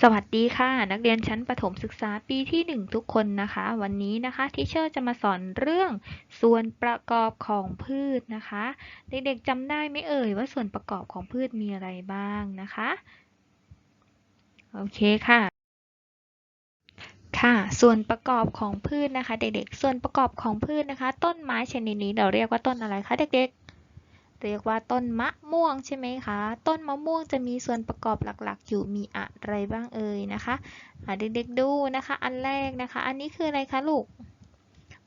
สวัสดีค่ะ นักเรียนชั้นประถมศึกษาปีที่ 1 ทุกคนนะคะ วันนี้นะคะที่เชอร์จะมาสอนเรื่องส่วนประกอบของพืชนะคะ เด็กๆจำได้ไหมเอ่ยว่าส่วนประกอบของพืชมีอะไรบ้างนะคะ โอเคค่ะ ค่ะ ส่วนประกอบของพืชนะคะ เด็กๆ ส่วนประกอบของพืชนะคะ ต้นไม้ชนิดนี้เราเรียกว่าต้นอะไรคะเด็กๆ เรียกว่าต้นมะม่วงใช่ไหมคะ ต้นมะม่วงจะมีส่วนประกอบหลักๆ อยู่มีอะไรบ้างเอ่ยนะคะเด็กๆดูนะคะ อันแรกนะคะ อันนี้คืออะไรคะลูก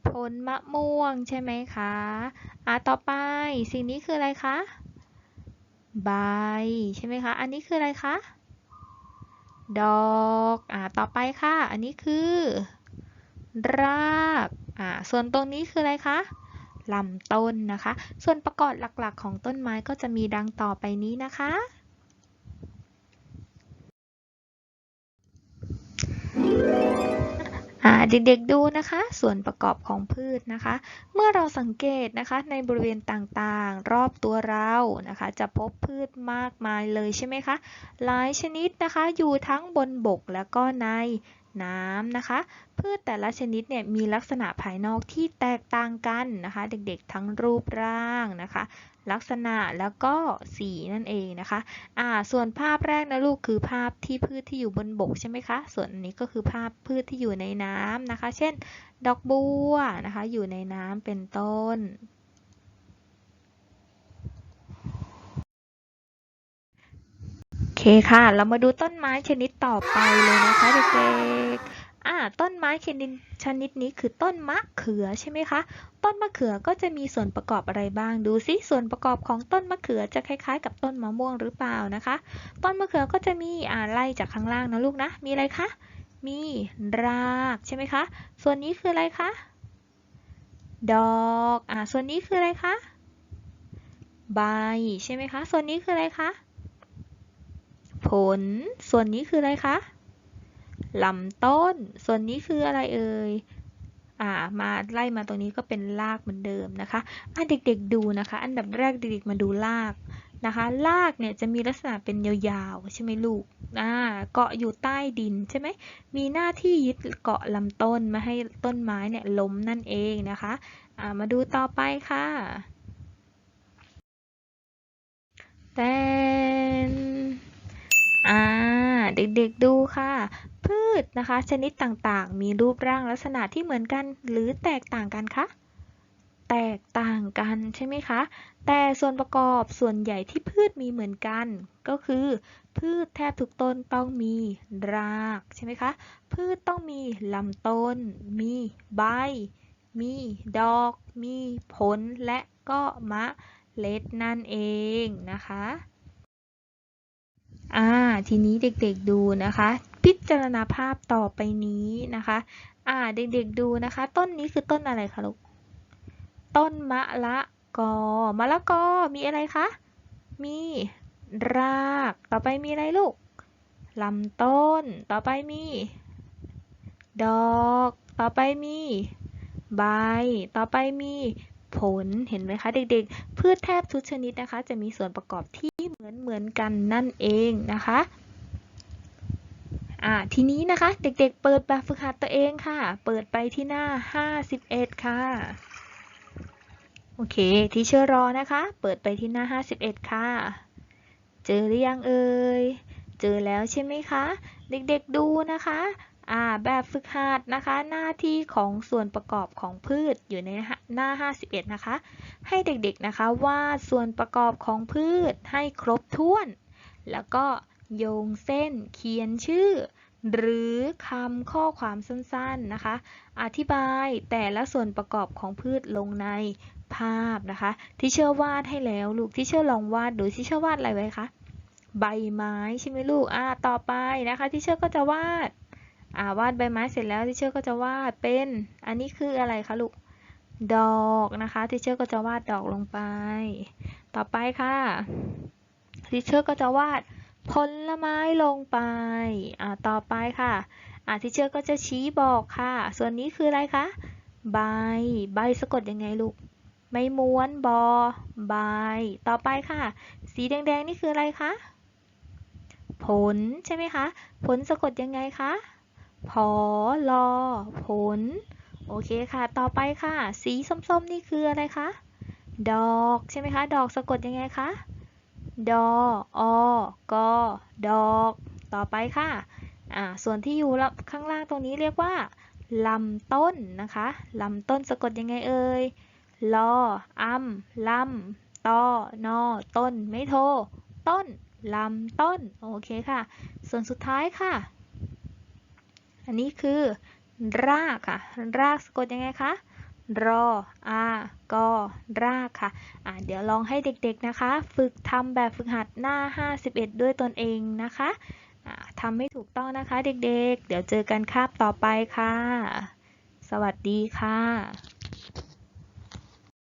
ผลมะม่วงใช่ไหมคะอะต่อไปสิ่งนี้คืออะไรคะใบใช่ไหมคะ อันนี้คืออะไรคะ ดอกอ่าต่อไปค่ะ อันนี้คือ รากอ่าส่วนตรงนี้คืออะไรคะ ลำต้นนะคะ ส่วนประกอบหลักๆ ของต้นไม้ก็จะมีดังต่อไปนี้นะคะ เด็กๆดูนะคะ ส่วนประกอบของพืชนะคะ เมื่อเราสังเกตนะคะในบริเวณต่างๆ รอบตัวเรานะคะ จะพบพืชมากมายเลยใช่ไหมคะ หลายชนิดนะคะอยู่ทั้งบนบกและก็ใน น้ำนะคะ พืชแต่ละชนิดเนี่ยมีลักษณะภายนอกที่แตกต่างกันนะคะ เด็กๆทั้งรูปร่างนะคะ ลักษณะแล้วก็สีนั่นเองนะคะอ่าส่วนภาพแรกนะลูกคือภาพที่พืชที่อยู่บนบกใช่ไหมคะ ส่วนนนี้ก็คือภาพพืชที่อยู่ในน้ำนะคะ เช่น ดอกบัวนะคะ อยู่ในน้ำเป็นต้น โอ เคค่ะ เรามาดูต้นไม้ชนิดต่อไปเลยนะคะเด็กๆอ่าต้นไม้ชนิดชนิดนี้คือต้นมะเขือใช่ไหมคะ ต้นมะเขือก็จะมีส่วนประกอบอะไรบ้าง ดูซิส่วนประกอบของต้นมะเขือจะคล้ายๆ กับต้นมะม่วงหรือเปล่านะคะ ต้นมะเขือก็จะมีอ่าไล่จากข้างล่างนะลูกนะ มีอะไรคะ มีรากใช่ไหมคะ ส่วนนี้คืออะไรคะ ดอก อ่า ส่วนนี้คืออะไรคะ ใบใช่ไหมคะ ส่วนนี้คืออะไรคะ ล ส่วนนี้คืออะไรคะลำต้น ส่วนนี้คืออะไรเอ่ยอ่ามาไล่มาตรงนี้ก็เป็นรากเหมือนเดิมนะคะอะเด็กๆดูนะคะ อันดับแรกเด็กๆมาดูรากนะคะรากเนี่ยจะมีลักษณะเป็นยาวๆใช่ไหมลูกอ่าเกาะอยู่ใต้ดินใช่ไหมมีหน้าที่ยึดเกาะลำต้นม่ให้ต้นไม้เนี่ยล้มนั่นเองนะคะอ่ามาดูต่อไปค่ะแต่ เด็กๆดูค่ะ พืชนะคะ ชนิดต่างๆ มีรูปร่างลักษณะที่เหมือนกัน หรือแตกต่างกันคะแตกต่างกันใช่ไหมคะ แต่ส่วนประกอบส่วนใหญ่ที่พืชมีเหมือนกัน ก็คือ พืชแทบทุกต้นต้องมีรากใช่ไหมคะ พืชต้องมีลำต้น มีใบ มีดอก มีผลและก็มะเล็ดนั่นเองนะคะ อ่าทีนี้เด็กๆดูนะคะ พิจารณาภาพต่อไปนี้นะคะ อ่าเด็กๆดูนะคะ ต้นนี้คือต้นอะไรคะลูกต้นมะละกอมะละกอมีอะไรคะมีราก ต่อไปมีอะไรลูกลำต้น ต่อไปมี ดอก ต่อไปมี ใบ ต่อไปมีผล เห็นไหมคะเด็กๆ พืชแทบทุกชนิดนะคะ จะมีส่วนประกอบที่ มือนเหมือนกันนั่นเองนะคะอ่าทีนี้นะคะเด็กๆ เปิดแบบฝึกหัดตัวเองค่ะ เปิดไปที่หน้า 51 ค่ะ โอเคที่เชื่อรอนะคะ เปิดไปที่หน้า 51 ค่ะ เจอหรือยังเอ่ย เจอแล้วใช่ไหมคะ เด็กๆดูนะคะ อ่าแบบฝึกหัดนะคะ หน้าที่ของส่วนประกอบของพืชอยู่ในหน้า 51 นะคะ ให้เด็กๆนะคะวาดส่วนประกอบของพืชให้ครบถ้วน แล้วก็โยงเส้นเขียนชื่อ หรือคำข้อความสั้นๆนะคะ อธิบายแต่ละส่วนประกอบของพืชลงในภาพนะคะ ที่เชื่อวาดให้แล้วลูกที่เชื่อลองวาดดูที่เชื่อวาดอะไรไว้คะใบไม้ใช่ไหมลูกอ่าต่อไปนะคะ ที่เชื่อก็จะวาด อ่าวาดใบไม้เสร็จแล้วที่เชื่อก็จะวาดเป็นอันนี้คืออะไรคะลูกดอกนะคะที่เชอร์ก็จะวาดดอกลงไป ต่อไปค่ะที่เชอร์ก็จะวาดผลไม้ลงไปอ่าต่อไปค่ะอ่าที่เชอร์ก็จะชี้บอกค่ะ ส่วนนี้คืออะไรคะใบใบสะกดยังไงลูกไม่ม้วนบอใบต่อไปค่ะ สีแดงๆนี่คืออะไรคะผลใช่ไหมคะ ผลสะกดยังไงคะ พอลอ ผล โอเคค่ะ ต่อไปค่ะ สีส้มๆ นี่คืออะไรคะ ดอกใช่ไหมคะ ดอกสะกดยังไงคะดออกอดอก ต่อไปค่ะ อ่า ส่วนที่อยู่ข้างล่างตรงนี้เรียกว่าลำต้นนะคะ ลำต้นสะกดยังไงเอ่ย ลออัมลำตอนอ ต้น ไม่โท ต้น ลำต้น โอเคค่ะ ส่วนสุดท้ายค่ะ อันนี้คือรากค่ะ รากสะกดยังไงคะรออากอรากค่ะะเดี๋ยวลองให้เด็กๆนะคะ ฝึกทำแบบฝึกหัดหน้า 51 ด้วยตนเองนะคะะทำให้ถูกต้องนะคะเด็กๆ เดี๋ยวเจอกันคาบต่อไปค่ะ สวัสดีค่ะ